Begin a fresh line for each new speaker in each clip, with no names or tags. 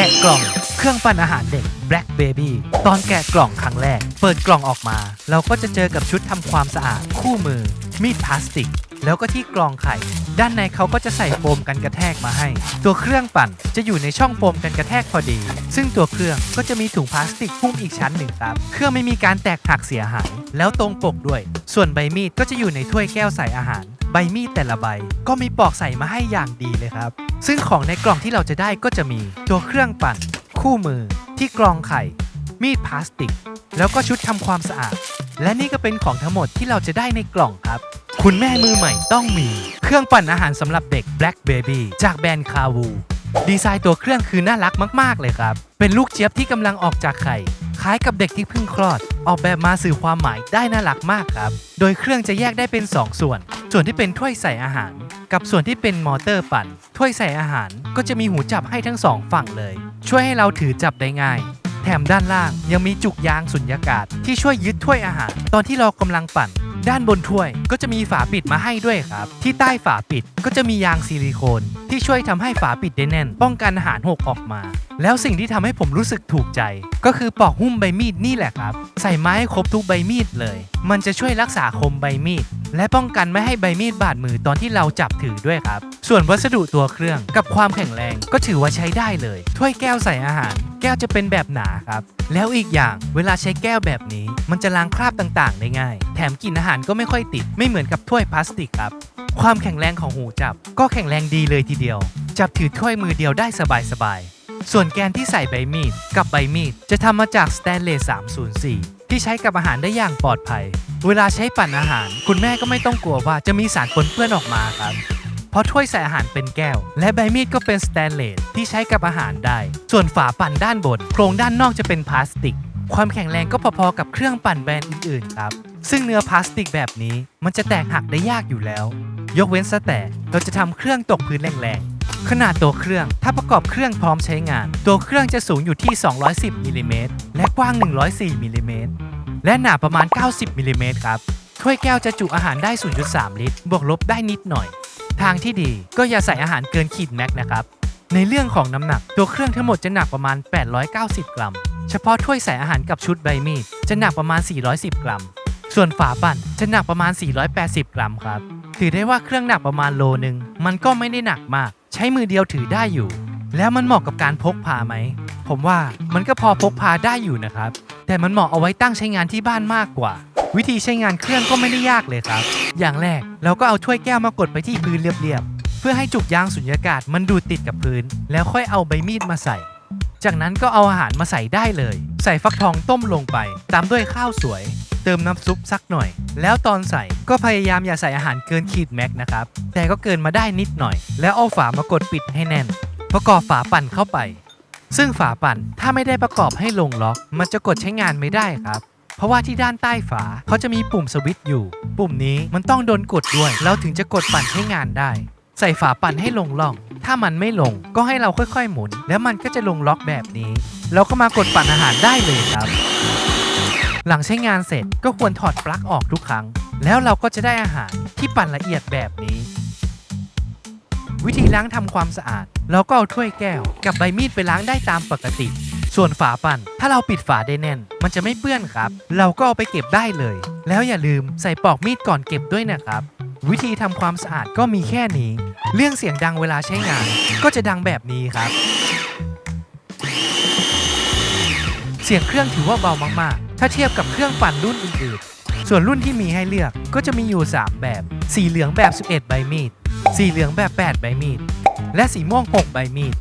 แกะกล่อง เครื่องปั่นอาหารเด็ก Black Baby ตอนแกะกล่องครั้งแรก เปิดกล่องออกมา เราก็จะเจอกับชุดทำความสะอาด คู่มือ มีดพลาสติก แล้วก็ที่กรองไข่ ด้านในเขาก็จะใส่โฟมกันกระแทกมาให้ ตัวเครื่องปั่นจะอยู่ในช่องโฟมกันกระแทกพอดี ซึ่งตัวเครื่องก็จะมีถุงพลาสติกหุ้มอีกชั้นหนึ่งครับ เครื่องไม่มีการแตกหักเสียหาย แล้วตรงปกด้วย ส่วนใบมีดก็จะอยู่ในถ้วยแก้วใส่อาหาร ใบมีดแต่ละใบ ก็มีปอกใส่มาให้อย่างดีเลยครับ ซึ่งของในกล่องที่เราจะได้ก็จะมีตัวเครื่องปั่น คู่มือ ที่กรองไข่ มีดพลาสติก แล้วก็ชุดทำความสะอาด และนี่ก็เป็นของทั้งหมดที่เราจะได้ในกล่องครับ คุณแม่มือใหม่ต้องมี เครื่องปั่นอาหารสำหรับเด็ก Black Baby จากแบรนด์คาวูดีไซน์ตัวเครื่องคือน่ารักมาก ๆ เลยครับ เป็นลูกเจี๊ยบที่กำลังออกจากไข่ คล้ายกับเด็กที่เพิ่งคลอด ออกแบบมาสื่อความหมายได้น่ารักมากครับ โดยเครื่องจะแยกได้เป็น 2 ส่วน ส่วนที่เป็นถ้วยใส่อาหาร กับส่วนที่เป็นมอเตอร์ปั่น ถ้วยใส่อาหารก็จะมีหูจับให้ทั้งสองฝั่งเลย ช่วยให้เราถือจับได้ง่าย แถมด้านล่างยังมีจุกยางสุญญากาศ ที่ช่วยยึดถ้วยอาหาร ตอนที่เรากำลังปั่น ด้านบนถ้วยก็จะมีฝาปิดมาให้ด้วยครับ ที่ใต้ฝาปิดก็จะมียางซิลิโคน ที่ช่วยทำให้ฝาปิดได้แน่น ป้องกันอาหารหกออกมา แล้วสิ่งที่ทำให้ผมรู้สึกถูกใจ ก็คือปอกหุ้มใบมีดนี่แหละครับ ใส่ไม้ครบทุกใบมีดเลย มันจะช่วยรักษาคมใบมีด และป้องกันไม่ให้ใบมีดบาดมือตอนที่เราจับถือด้วยครับ ส่วนวัสดุตัวเครื่องกับความแข็งแรงก็ถือว่าใช้ได้เลย ถ้วยแก้วใส่อาหาร แก้วจะเป็นแบบหนาครับ แล้วอีกอย่างเวลาใช้แก้วแบบนี้ มันจะล้างคราบต่างๆ ได้ง่าย แถมกลิ่นอาหารก็ไม่ค่อยติด ไม่เหมือนกับถ้วยพลาสติกครับ ความแข็งแรงของหูจับ ก็แข็งแรงดีเลยทีเดียว จับถือถ้วยมือเดียวได้สบายๆส่วนแกนที่ใส่ใบมีดกับใบมีดจะทำมาจากสแตนเลส304 ที่ใช้กับอาหารได้อย่างปลอดภัย เวลาใช้ปั่นอาหาร คุณแม่ก็ไม่ต้องกลัวว่าจะมีสารปนเปื้อนออกมาครับ เพราะถ้วยใส่อาหารเป็นแก้ว และใบมีดก็เป็นสแตนเลสที่ใช้กับอาหารได้ ส่วนฝาปั่นด้านบน โครงด้านนอกจะเป็นพลาสติก ความแข็งแรงก็พอๆกับเครื่องปั่นแบรนด์อื่นๆครับ ซึ่งเนื้อพลาสติกแบบนี้มันจะแตกหักได้ยากอยู่แล้ว ยกเว้นซะแต่เราจะทำเครื่องตกพื้นแรงๆขนาดตัวเครื่อง ถ้าประกอบเครื่องพร้อมใช้งาน ตัวเครื่องจะสูงอยู่ที่ 210มิลลิเมตร กว้าง 104มิลลิเมตรและหนาประมาณ 90มิลลิเมตรครับ ถ้วยแก้วจะจุอาหารได้ 0.3 ลิตร บวกลบได้นิดหน่อย ทางที่ดีก็อย่าใส่อาหารเกินขีดแม็กนะครับ ในเรื่องของน้ำหนักตัวเครื่องทั้งหมดจะหนักประมาณ 890 กรัม เฉพาะถ้วยใส่อาหารกับชุดใบมีดจะหนักประมาณ 410 กรัม ส่วนฝาปั่นจะหนักประมาณ 480 กรัมครับ ถือได้ว่าเครื่องหนักประมาณโลนึง มันก็ไม่ได้หนักมาก ใช้มือเดียวถือได้อยู่ แล้วมันเหมาะกับการพกพาไหม ผมว่ามันก็พอพกพาได้อยู่นะครับ แต่มันเหมาะเอาไว้ตั้งใช้งานที่บ้านมากกว่า วิธีใช้งานเครื่องก็ไม่ได้ยากเลยครับ อย่างแรกเราก็เอาถ้วยแก้วมากดไปที่พื้นเรียบๆ เพื่อให้จุกยางสุญญากาศมันดูดติดกับพื้น แล้วค่อยเอาใบมีดมาใส่ จากนั้นก็เอาอาหารมาใส่ได้เลย ใส่ฟักทองต้มลงไป ตามด้วยข้าวสวย เติมน้ำซุปสักหน่อย แล้วตอนใส่ก็พยายามอย่าใส่อาหารเกินขีดแม็กนะครับ แต่ก็เกินมาได้นิดหน่อย แล้วเอาฝามากดปิดให้แน่น ประกอบฝาปั่นเข้าไป ซึ่งฝาปั่นถ้าไม่ได้ประกอบให้ลงล็อก มันจะกดใช้งานไม่ได้ครับ เพราะว่าที่ด้านใต้ฝาเขาจะมีปุ่มสวิตช์อยู่ ปุ่มนี้มันต้องโดนกดด้วย เราถึงจะกดปั่นใช้งานได้ ใส่ฝาปั่นให้ลงล่อง ถ้ามันไม่ลงก็ให้เราค่อยๆ หมุน แล้วมันก็จะลงล็อกแบบนี้ เราก็มากดปั่นอาหารได้เลยครับ หลังใช้งานเสร็จก็ควรถอดปลั๊กออกทุกครั้ง แล้วเราก็จะได้อาหารที่ปั่นละเอียดแบบนี้ วิธีล้างทำความสะอาด เราก็เอาถ้วยแก้ว กับใบมีดไปล้างได้ตามปกติ ส่วนฝาปั่น ถ้าเราปิดฝาได้แน่น มันจะไม่เปื้อนครับ เราก็เอาไปเก็บได้เลย แล้วอย่าลืมใส่ปลอกมีดก่อนเก็บด้วยนะครับ วิธีทำความสะอาดก็มีแค่นี้ เรื่องเสียงดังเวลาใช้งาน ก็จะดังแบบนี้ครับ เสียงเครื่องถือว่าเบามากๆ ถ้าเทียบกับเครื่องปั่นรุ่นอื่นๆ ส่วนรุ่นที่มีให้เลือกก็จะมีอยู่ 3 แบบ สีเหลืองแบบ 11 ใบมีด สีเหลืองแบบ 8 ใบมีด และสีม่วง 6 ใบมีด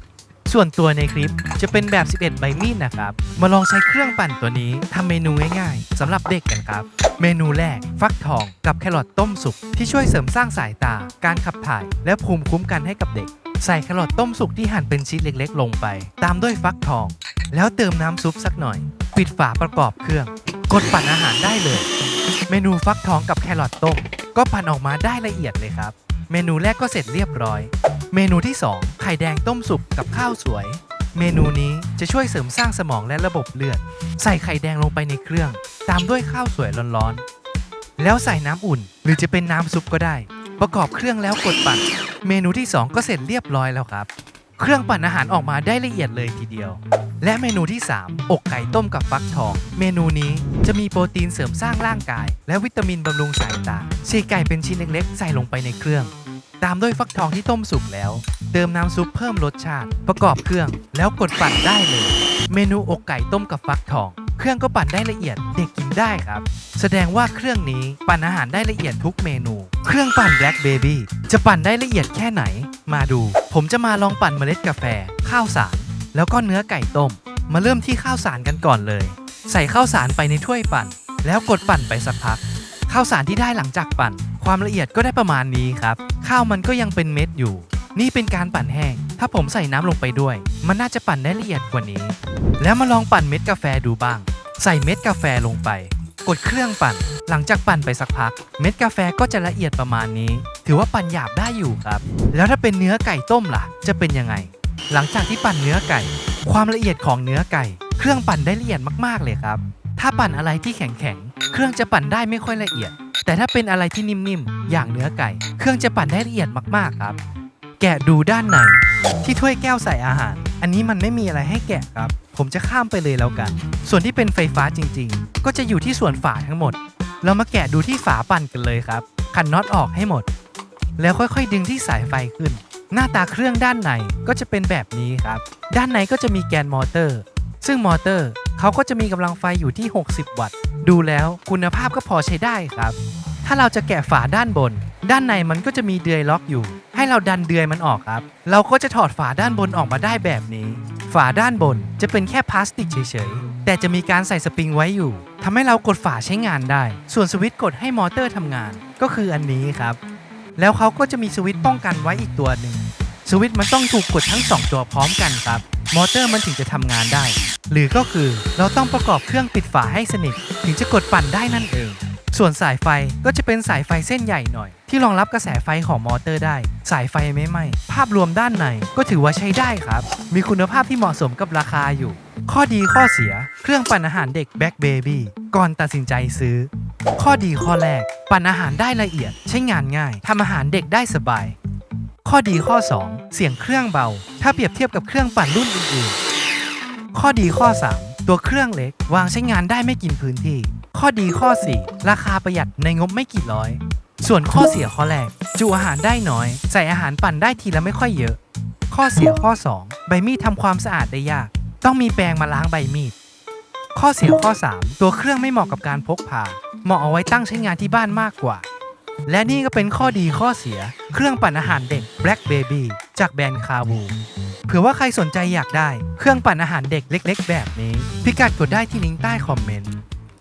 ส่วนตัวในคลิปจะเป็นแบบ 11 ใบมีดนะครับ มาลองใช้เครื่องปั่นตัวนี้ทำเมนูง่ายๆสำหรับเด็กกันครับ เมนูแรก ฟักทองกับแครอทต้มสุกที่ช่วยเสริมสร้างสายตา การขับถ่าย และภูมิคุ้มกันให้กับเด็ก ใส่แครอทต้มสุกที่หั่นเป็นชิ้นเล็กๆ ลงไป ตามด้วยฟักทอง แล้วเติมน้ำซุปสักหน่อย ปิดฝาประกอบเครื่อง กดปั่นอาหารได้เลย เมนูฟักทองกับแครอทต้มก็ปั่นออกมาได้ละเอียดเลยครับ เมนูแรกก็เสร็จเรียบร้อย เมนูที่ 2 ไข่แดงต้มสุกกับข้าวสวย เมนูนี้จะช่วยเสริมสร้างสมองและระบบเลือด ใส่ไข่แดงลงไปในเครื่อง ตามด้วยข้าวสวยร้อนๆ แล้วใส่น้ำอุ่น หรือจะเป็นน้ำซุปก็ได้ ประกอบเครื่องแล้วกดปั่น เมนูที่ 2 ก็เสร็จเรียบร้อยแล้วครับ เครื่องปั่นอาหารออกมาได้ละเอียดเลยทีเดียว และเมนูที่ 3 อกไก่ต้มกับฟักทอง เมนูนี้จะมีโปรตีนเสริมสร้างร่างกาย และวิตามินบำรุงสายตาฉีกไก่เป็นชิ้นเล็กๆ ใส่ลงไปในเครื่อง ตามด้วยฟักทองที่ต้มสุกแล้ว เติมน้ำซุปเพิ่มรสชาติ ประกอบเครื่องแล้วกดปั่นได้เลย เมนูอกไก่ต้มกับฟักทอง เครื่องก็ปั่นได้ละเอียดเด็กกินได้ครับ แสดงว่าเครื่องนี้ปั่นอาหารได้ละเอียดทุกเมนู เครื่องปั่น Black Baby จะปั่นได้ละเอียดแค่ไหน มาดู ผมจะมาลองปั่นเมล็ดกาแฟ ข้าวสาร แล้วก็เนื้อไก่ต้ม มาเริ่มที่ข้าวสารกันก่อนเลย ใส่ข้าวสารไปในถ้วยปั่น แล้วกดปั่นไปสักพักข้าวสารที่ได้หลังจากปั่น ความละเอียดก็ได้ประมาณนี้ครับ ข้าวมันก็ยังเป็นเม็ดอยู่ นี่เป็นการปั่นแห้ง ถ้าผมใส่น้ำลงไปด้วย มันน่าจะปั่นได้ละเอียดกว่านี้ แล้วมาลองปั่นเม็ดกาแฟดูบ้าง ใส่เม็ดกาแฟลงไป กดเครื่องปั่น หลังจากปั่นไปสักพัก เม็ดกาแฟก็จะละเอียดประมาณนี้ ถือว่าปั่นหยาบได้อยู่ครับ แล้วถ้าเป็นเนื้อไก่ต้มล่ะ จะเป็นยังไง หลังจากที่ปั่นเนื้อไก่ ความละเอียดของเนื้อไก่ เครื่องปั่นได้ละเอียดมากๆเลยครับ ถ้าปั่นอะไรที่แข็งๆ เครื่องจะปั่นได้ไม่ค่อยละเอียด แต่ถ้าเป็นอะไรที่นิ่มๆ อย่างเนื้อไก่ เครื่องจะปั่นได้ละเอียดมากๆครับ แกะดูด้านในที่ถ้วยแก้วใส่อาหาร อันนี้มันไม่มีอะไรให้แกะครับ ผมจะข้ามไปเลยแล้วกัน ส่วนที่เป็นไฟฟ้าจริงๆ ก็จะอยู่ที่ส่วนฝาทั้งหมด เรามาแกะดูที่ฝาปั่นกันเลยครับ ขันน็อตออกให้หมด แล้วค่อยๆ ดึงที่สายไฟขึ้น หน้าตาเครื่องด้านในก็จะเป็นแบบนี้ครับ ด้านในก็จะมีแกนมอเตอร์ ซึ่งมอเตอร์ เขาก็จะมีกำลังไฟอยู่ที่ 60 วัตต์ ดูแล้วคุณภาพก็พอใช้ได้ครับ ถ้าเราจะแกะฝาด้านบน ด้านในมันก็จะมีเดือยล็อกอยู่ ให้เราดันเดือยมันออกครับ เราก็จะถอดฝาด้านบนออกมาได้แบบนี้ ฝาด้านบนจะเป็นแค่พลาสติกเฉยๆ แต่จะมีการใส่สปริงไว้อยู่ทำให้เรากดฝาใช้งานได้ ส่วนสวิตช์กดให้มอเตอร์ทำงาน ก็คืออันนี้ครับ แล้วเขาก็จะมีสวิตช์ป้องกันไว้อีกตัวหนึ่งสวิตช์มันต้องถูกกดทั้ง 2 ตัวพร้อมกันครับ มอเตอร์มันถึงจะทำงานได้ หรือก็คือเราต้องประกอบเครื่องปิดฝาให้สนิท ถึงจะกดปั่นได้นั่นเอง ส่วนสายไฟก็จะเป็นสายไฟเส้นใหญ่หน่อย ที่รองรับกระแสไฟของมอเตอร์ได้ สายไฟไม่ไหม้ภาพรวมด้านในก็ถือว่าใช้ได้ครับ มีคุณภาพที่เหมาะสมกับราคาอยู่ ข้อดีข้อเสีย เครื่องปั่นอาหารเด็ก Back Baby ก่อนตัดสินใจซื้อ ข้อดีข้อแรก ปั่นอาหารได้ละเอียด ใช้งานง่ายทำอาหารเด็กได้สบาย ข้อดีข้อ 2 เสียงเครื่องเบา ถ้าเปรียบเทียบกับเครื่องปั่นรุ่นอื่นๆ ข้อดีข้อ 3 ตัวเครื่องเล็ก วางใช้งานได้ไม่กินพื้นที่ ข้อดีข้อ 4 ราคาประหยัดในงบไม่กี่ร้อย ส่วนข้อเสียข้อแรก จุอาหารได้น้อย ใส่อาหารปั่นได้ทีละไม่ค่อยเยอะ ข้อเสียข้อ 2 ใบมีดทำความสะอาดได้ยาก ต้องมีแปรงมาล้างใบมีด ข้อเสียข้อ 3 ตัวเครื่องไม่เหมาะกับการพกพา เหมาะเอาไว้ตั้งใช้งานที่บ้านมากกว่า และนี่ก็เป็นข้อดีข้อเสีย เครื่องปั่นอาหารเด็ก Black Baby จากแบรนด์คาบู เผื่อว่าใครสนใจอยากได้ เครื่องปั่นอาหารเด็กเล็ก ๆ แบบนี้ พิกัดกดได้ที่ลิงก์ใต้คอมเมนต์